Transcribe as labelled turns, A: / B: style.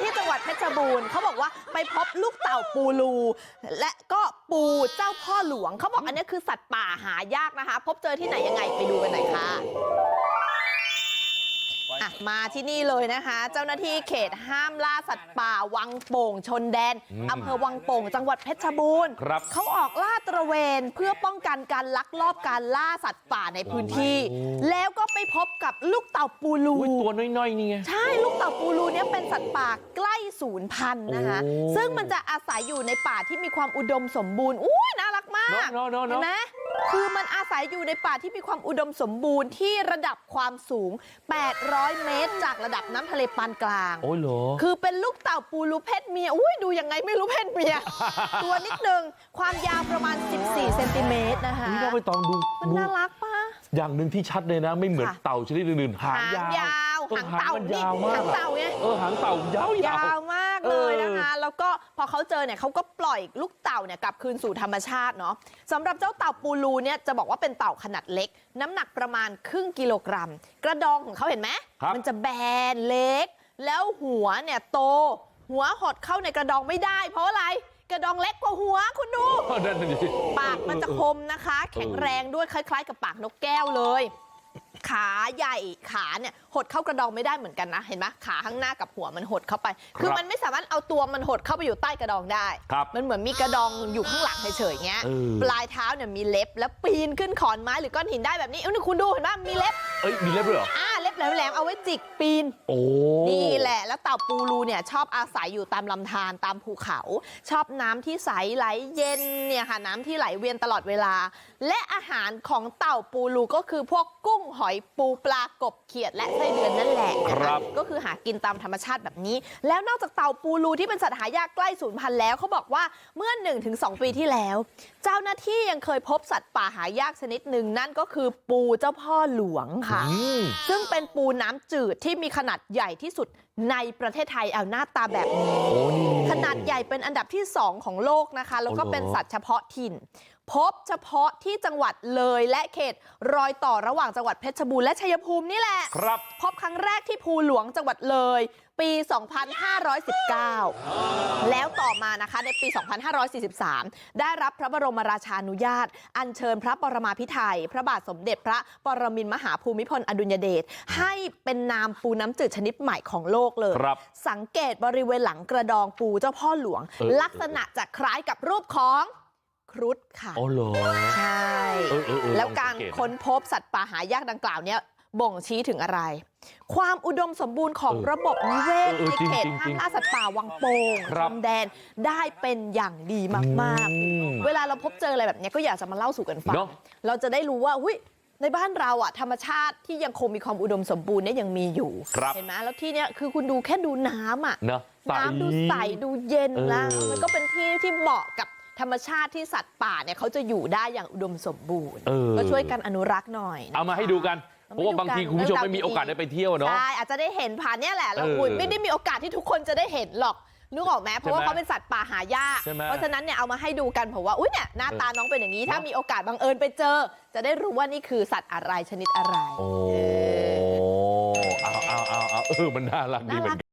A: ที่จังหวัดเพชรบูรณ์เขาบอกว่าไปพบลูกเต่าปูรูและก็ปูเจ้าพ่อหลวงเขาบอกอันนี้คือสัตว์ป่าหายากนะคะพบเจอที่ไหนยังไงไปดูกันหน่อยค่ะอะ มาที่นี่เลยนะคะ เจ้าหน้าที่เขตห้ามล่าสัตว์ป่าวังโป่งชนแดน
B: อืม
A: อำเภอวังโป่งจังหวัดเพชรบูรณ์
B: ครับ
A: เขาออกล่าตระเวนเพื่อป้องกันการลักลอบการล่าสัตว์ป่าในพื้นที่
B: โอ้
A: แล้วก็ไปพบกับลูกเต่าปูรู
B: อุ้ยตัวน้อยๆนี่ไง
A: ใช่ลูกเต่าปูรูเนี่ยเป็นสัตว์ป่าใกล้สูญพันธุ์นะคะ
B: โอ้
A: ซึ่งมันจะอาศัยอยู่ในป่าที่มีความอุดมสมบูรณ์อุ้ยน่ารักมาก
B: เนอะเนอะเนอะ
A: เห็นไหม คือมันอาศัยอยู่ในป่าที่มีความอุดมสมบูรณ์ที่ระดับความสูง800เมตรจากระดับน้ำทะเลปานกลาง
B: โอ้ยเหรอ
A: คือเป็นลูกเต่าปูรูเพศเมียอุ้ยดูยังไงไม่รู้เพศเมียตัวนิดนึงความยาวประมาณ14เซนติเมตรนะคะ
B: นี่เราไปตองดู
A: มัน
B: ดู
A: น่ารักปะ
B: อย่างหนึ่งที่ชัดเลยนะไม่เหมือน
A: ค่ะ
B: เต่าชนิดอื่นๆหาง
A: หาง
B: ยาว
A: ยาว
B: ออ
A: หางเต่า
B: มัน
A: นี่
B: ยาวมาก
A: หางเต่าไง
B: เออหางเต่ายาวยา
A: วมากเลยนะคะ
B: เออ
A: แล้วก็พอเขาเจอเนี่ยเขาก็ปล่อยลูกเต่าเนี่ยกลับคืนสู่ธรรมชาติเนาะสำหรับเจ้าเต่าปูรูเนี่ยจะบอกว่าเป็นเต่าขนาดเล็ก น้ำหนักประมาณครึ่งกิโลกรัม กระดองของเขาเห็นไหม
B: ครับ
A: มันจะแบนเล็ก แล้วหัวเนี่ยโต หัวหดเข้าในกระดองไม่ได้ เพราะอะไรกระดองเล็กกว่าหัวคุณดู
B: เออนั่นน่ะดิ
A: ปากมันจะคมนะคะ แข็งแรงด้วยคล้าย ๆ กับปากนกแก้วเลย ขาใหญ่ขาเนี่ยหดเข้ากระดองไม่ได้เหมือนกันนะเห็นไหมขาข้างหน้ากับหัวมันหดเข้าไป คือมันไม่สามารถเอาตัวมันหดเข้าไปอยู่ใต้กระดองได้
B: ครับ
A: มันเหมือนมีกระดองอยู่ข้างหลังเฉยๆเงี้ย
B: เออ
A: ปลายเท้าเนี่ยมีเล็บแล้วปีนขึ้นขอนไม้หรือก้อนหินได้แบบนี้เอ้ยคุณดูเห็นไหมมีเล็บ
B: เอ้ยมีเล็บด้วยเหรอ
A: อ่าเล็บ แหลมๆเอาไว้จิกปีน
B: โอ้
A: นี่แหละแล้วเต่าปูรูเนี่ยชอบอาศัยอยู่ตามลำธารตามภูเขา ชอบน้ำที่ใสไหลเย็นเนี่ยค่ะน้ำที่ไหลเวียนตลอดเวลา และอาหารของเต่าปูรูก็คือพวกกุ้งหอยปูปลากบเขียดและไส้เดือนนั่นแหละนะะ
B: ครับ
A: ก็คือหากินตามธรรมชาติแบบนี้ แล้วนอกจากเต่าปูรูที่เป็นสัตว์หายากใกล้สูญพันธุ์แล้วเขาบอกว่าเมื่อ 1-2 ปีที่แล้ว เจ้าหน้าที่ยังเคยพบสัตว์ป่าหายากชนิดหนึ่งนั่นก็คือปูเจ้าพ่อหลวงค่ะ
B: อืม
A: ซึ่งเป็นปูน้ำจืดที่มีขนาดใหญ่ที่สุดในประเทศไทยเอาหน้าตาแบบนี้
B: โอ้นี่
A: ขนาดใหญ่เป็นอันดับที่2ของโลกนะคะแล้วก็
B: โอ้โห
A: เป็นสัตว์เฉพาะถิ่น พบเฉพาะที่จังหวัดเลยและเขตรอยต่อระหว่างจังหวัดเพชรบูรณ์และชัยภูมินี่แหละ
B: ครับ
A: พบครั้งแรกที่ภูหลวงจังหวัดเลยปี2519แล้วต่อมานะคะในปี 2543 ได้รับพระบรมราชานุญาต อัญเชิญพระปรมาภิไธยพระบาทสมเด็จพระปรมินทรมหาภูมิพลอดุลยเดชให้เป็นนามปูน้ำจืดชนิดใหม่ของโลกเลย
B: ครับ
A: สังเกตบริเวณหลังกระดองปูเจ้าพ่อหลวง
B: เออ
A: ลักษณะจะคล้ายกับรูปของ ครุฑค่ะ
B: อ๋อเหรอ
A: ใช่
B: เออเออเออ
A: แล้ว
B: ลองสัง
A: การ
B: เกตนะ
A: ค้นพบสัตว์ป่าหายากดังกล่าวเนี้ยบ่งชี้ถึงอะไรความอุดมสมบูรณ์ของ
B: เออ
A: ระบบนิเวศ
B: เออ
A: ใน
B: จริง
A: เขต
B: จริง
A: ห้า
B: จริ
A: ม
B: ง
A: ล่าสัตว์ป่าวังโป่ง
B: ครับ
A: ชนแดนได้เป็นอย่างดีมาก
B: อืม
A: ๆเวลาเราพบเจออะไรแบบเนี้ยก็อยากจะมาเล่าสู่กันฟัง
B: เนอะ
A: เราจะได้รู้ว่าหุ้ยในบ้านเราอะธรรมชาติที่ยังคงมีความอุดมสมบูรณ์เนี่ยยังมีอยู่
B: ครับ
A: เห็นไหมแล้วที่เนี้ยคือคุณดูแค่ดูน้ำอะ
B: เนอะใส
A: น้ำดูใสดูเย็นแล้ว
B: เออ
A: มันก็เป็นที่ที่เหมาะกับ ธรรมชาติที่สัตว์ป่าเนี่ยเขาจะอยู่ได้อย่างอุดมสมบูรณ์
B: เออ
A: ก็ช่วยกันอนุรักษ์หน่อยนะคะ
B: เอามาให้ดูกันเพราะว่าบางทีคุณผู้ชมไม่มีโอกาสได้ไปเที่ยวเนาะ
A: ใช่อาจจะได้เห็นผ่านเนี่ยแหละแล้ว
B: เออ
A: คุณไม่ได้มีโอกาสที่ทุกคนจะได้เห็นหรอกนึกออกไหมเพราะว่า
B: ใช่ไหม
A: เขาเป็นสัตว์ป่าหายาก
B: ใช่ไหม
A: เพราะฉะนั้นเนี่ยเอามาให้ดูกันเพราะว่าอุ้ยเนี่ยหน้าตาน้องเป็นอย่างนี้ ถ้า
B: เนอะ
A: มีโอกาสบังเอิญไปเจอ จะได้รู้ว่านี่คือสัตว์อะไรชนิดอะไร
B: โอ้
A: เออ
B: เอาเอาเอาเอาเออมันน่ารักดีเหมือนกัน